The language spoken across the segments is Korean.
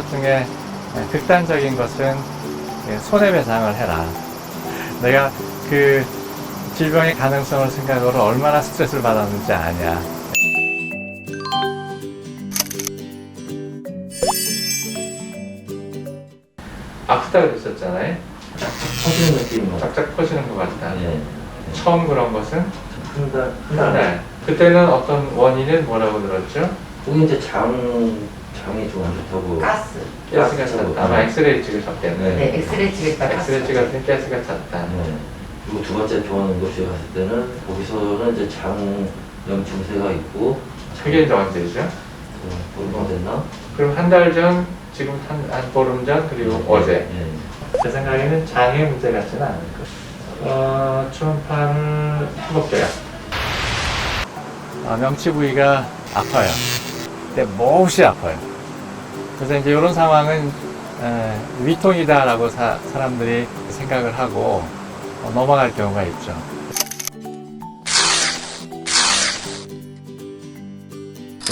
것 중에 극단적인 것은 예, 손해배상을 해라. 내가 그 질병의 가능성을 생각으로 얼마나 스트레스를 받았는지 아냐. 아프다 그랬었잖아요. 터지는 느낌인 것 같아요. 쫙쫙 퍼지는 것 같다. 예. 처음 그런 것은 한 달, 한한 달. 달. 그때는 어떤 원인은 뭐라고 들었죠? 거기 이제 장, 장이 좀 안 좋다고. 가스. 가스가 찼다. 아마 엑스레이 찍으셨겠네. 네, 엑스레이 찍을 때 엑스레이 가스. 찍었더니 가스가 찼다. 네. 그리고 두 번째 병원 응급실 갔을 때는 거기서는 이제 장염 증세가 있고 그게 이제 언제죠? 어, 보름 됐나? 그럼 한 달 전, 지금 한, 한 보름 전, 그리고 어제. 예. 제 생각에는 장의 문제 같지는 않을 것. 어, 초음파를 해볼게요. 아, 명치 부위가 아파요. 근데 몹시 아파요. 그래서 이제 이런 상황은 에, 위통이다라고 사, 사람들이 생각을 하고 어, 넘어갈 경우가 있죠.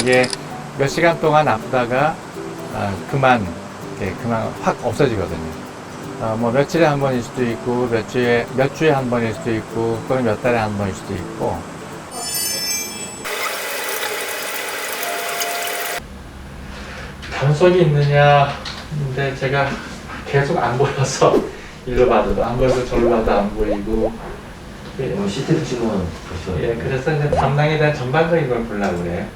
이게 몇 시간 동안 아프다가 아, 그만 그만 확 없어지거든요. 어, 뭐 며칠에 한 번일 수도 있고 몇 주에 몇 주에 한 번일 수도 있고 또는 몇 달에 한 번일 수도 있고 단속이 있느냐 근데 제가 계속 안 보여서 일로 봐도 안 보여서 저로 봐도 안 보이고 예, 오늘 CT 찍으면 벌써. 예, 그래서 이제 담낭에 대한 전반적인 걸 보려고 그래요.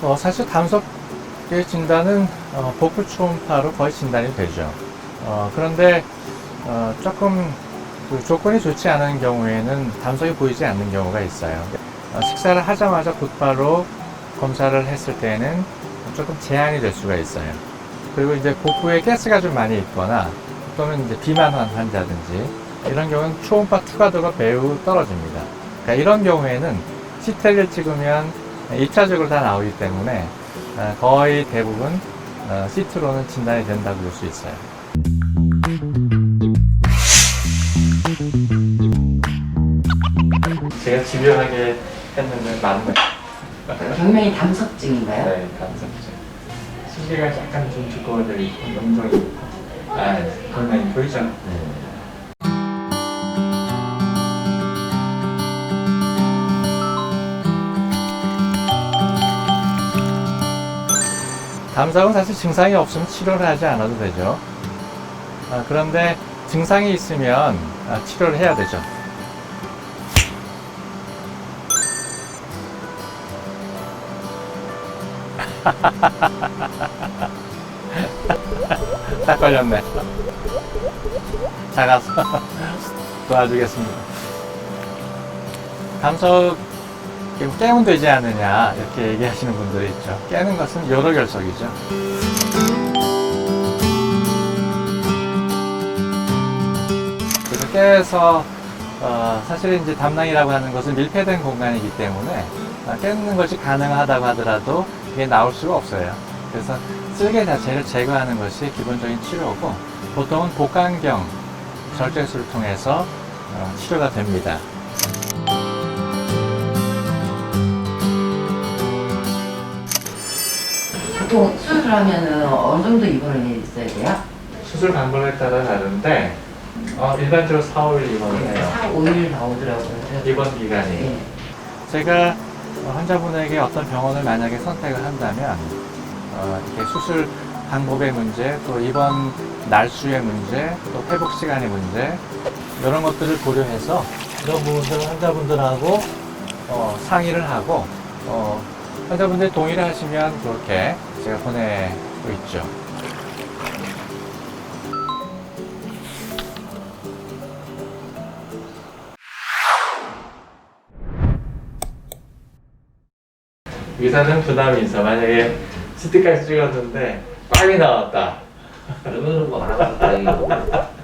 어, 사실 담석의 진단은 어, 복부 초음파로 거의 진단이 되죠. 어, 그런데 어, 조금 그 조건이 좋지 않은 경우에는 담석이 보이지 않는 경우가 있어요. 어, 식사를 하자마자 곧바로 검사를 했을 때는 조금 제한이 될 수가 있어요. 그리고 이제 복부에 가스가 좀 많이 있거나 또는 이제 비만환 환자든지 이런 경우는 초음파 투과도가 매우 떨어집니다. 그러니까 이런 경우에는 CT를 찍으면 2차적으로 다 나오기 때문에 어, 거의 대부분 CT로는 진단이 된다고 볼 수 있어요. 제가 집요하게 했는데 맞네. 병명이 담석증인가요? 네, 감사합니다. 신기가 약간 좀 두꺼워져 있고 영종이 아, 골반이 보이죠? 네. 담석은 사실 증상이 없으면 치료를 하지 않아도 되죠. 아, 그런데 증상이 있으면 아, 치료를 해야 되죠. 딱 걸렸네. 작아서 도와주겠습니다. 담석 깨면 되지 않느냐 이렇게 얘기하시는 분들이 있죠. 깨는 것은 여러 결석이죠. 그래서 깨서 어, 사실은 이제 담낭이라고 하는 것은 밀폐된 공간이기 때문에 어, 깨는 것이 가능하다고 하더라도 이게 나올 수가 없어요. 그래서 쓸개 자체를 제거하는 것이 기본적인 치료고 보통은 복강경 절제술을 통해서 어, 치료가 됩니다. 보통 수술하면은 어느 정도 입원을 있어야 돼요? 수술 방법에 따라 다른데 어, 일반적으로 4, 5일 입원을 해요. 4, 5일 나오더라고요. 입원 기간이. 예. 제가 어, 환자분에게 어떤 병원을 만약에 선택을 한다면 어, 이렇게 수술 방법의 문제, 또 입원 날수의 문제, 또 회복 시간의 문제 이런 것들을 고려해서 이런 부분들을 환자분들하고 어, 상의를 하고 어, 환자분들이 동의를 하시면 그렇게 제가 보내고 있죠. 의사는 부담이 있어. 만약에 CT까지 찍었는데 빵이 나왔다. 그러면은 뭐 알아서 다행이고.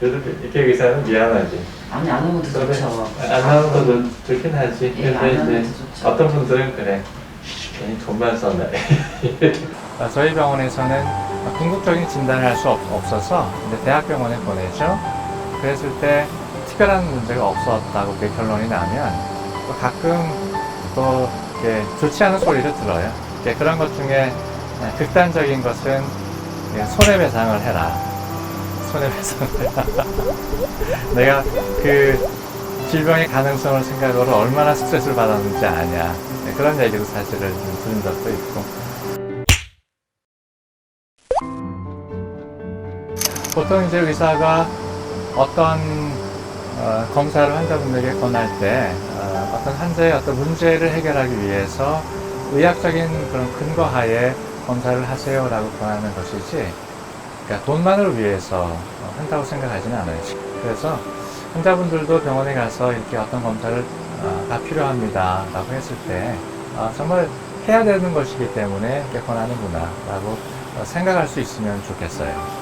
그래도 이렇게 의사는 미안하지. 아니 안 오면 더 좋죠. 안 나오는 것도 좋긴 하지. 예, 안 근데 이제 더 좋죠. 어떤 분들은 그래. 괜히 돈만 썼네. 아, 저희 병원에서는 궁극적인 진단을 할 수 없어서 이제 대학병원에 보내죠. 그랬을 때 특별한 문제가 없었다고 그 결론이 나면 또 가끔 또 이렇게 좋지 않은 소리를 들어요. 이렇게 그런 것 중에 극단적인 것은 그냥 손해배상을 해라. 손해배상을 해라. 내가 그 질병의 가능성을 생각으로 얼마나 스트레스를 받았는지 아냐. 네, 그런 얘기도 사실을 좀 들은 적도 있고. 보통 이제 의사가 어떤 어, 검사를 환자분들에게 권할 때 어, 떤 환자의 어떤 문제를 해결하기 위해서 의학적인 그런 근거 하에 검사를 하세요라고 권하는 것이지 그러니까 돈만을 위해서 어, 한다고 생각하지는 않아요. 그래서 환자분들도 병원에 가서 이렇게 어떤 검사를 어, 가 필요합니다 라고 했을 때 어, 정말 해야 되는 것이기 때문에 이렇게 권하는구나 라고 어, 생각할 수 있으면 좋겠어요.